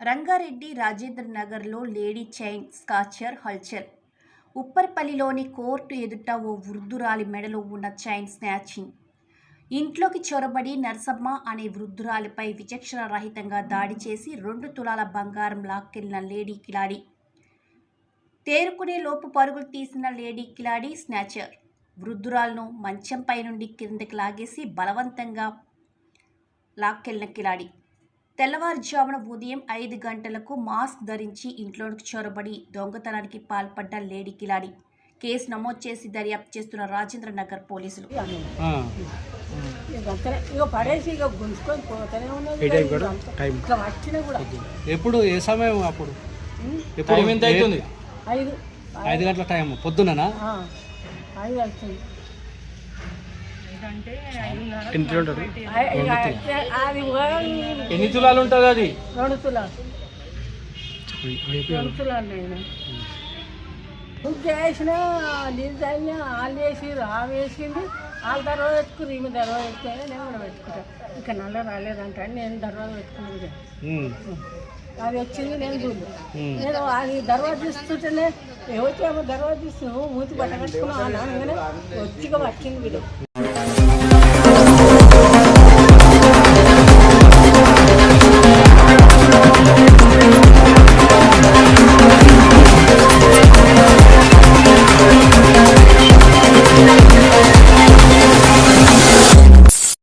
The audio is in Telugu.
రంగారెడ్డి రాజేంద్ర నగర్లో లేడీ చైన్ స్కాచర్ హల్చర్ ఉప్పర్పల్లిలోని కోర్టు ఎదుట ఓ వృద్ధురాలి మెడలో ఉన్న చైన్ స్నాచింగ్. ఇంట్లోకి చొరబడి నరసమ్మ అనే వృద్ధురాలిపై విచక్షణ రహితంగా దాడి చేసి రెండు తులాల బంగారం లాక్కెళ్ళిన లేడీ కిలాడి. తేరుకునే లోపు పరుగులు తీసిన లేడీ కిలాడి స్నాచర్. వృద్ధురాలను మంచంపై నుండి కిందకి లాగేసి బలవంతంగా లాక్కెళ్ళిన కిలాడి. తెల్లవారుజామున ఉదయం ఐదు గంటలకు మాస్క్ ధరించి ఇంట్లోకి చొరబడి దొంగతనానికి పాల్పడ్డ లేడీ కిలాడి. కేసు నమోదు చేసి దర్యాప్తు చేస్తున్న రాజేంద్ర నగర్ పోలీసులు. ఎప్పుడు? ఏ సమయం అప్పుడు? ఐదు. గంటల టైం పొద్దుననా ఆ, ఐదు అది పోయి ఎన్ని తులాలు ఉంటుంది అది? రెండు తులాలు. రెండు తులాలు నువ్వు చేసినా నీళ్ళు చల్లినా వాళ్ళు వేసి రావేసింది వాళ్ళ దర్వా పెట్టుకుని ఈమె దర్వా పెట్టుకుని నేను కూడా పెట్టుకుంటా. ఇంకా నల్ల రాలేదంట నేను దర్వా పెట్టుకున్నాను అది వచ్చింది నేను ఉమ్. నేను అది దర్వాజ తీస్తుంటేనే ఎవరికేమో దర్వాజ తీస్తున్నావు మూతి అని అనగానే వచ్చిగా వచ్చింది వీడు.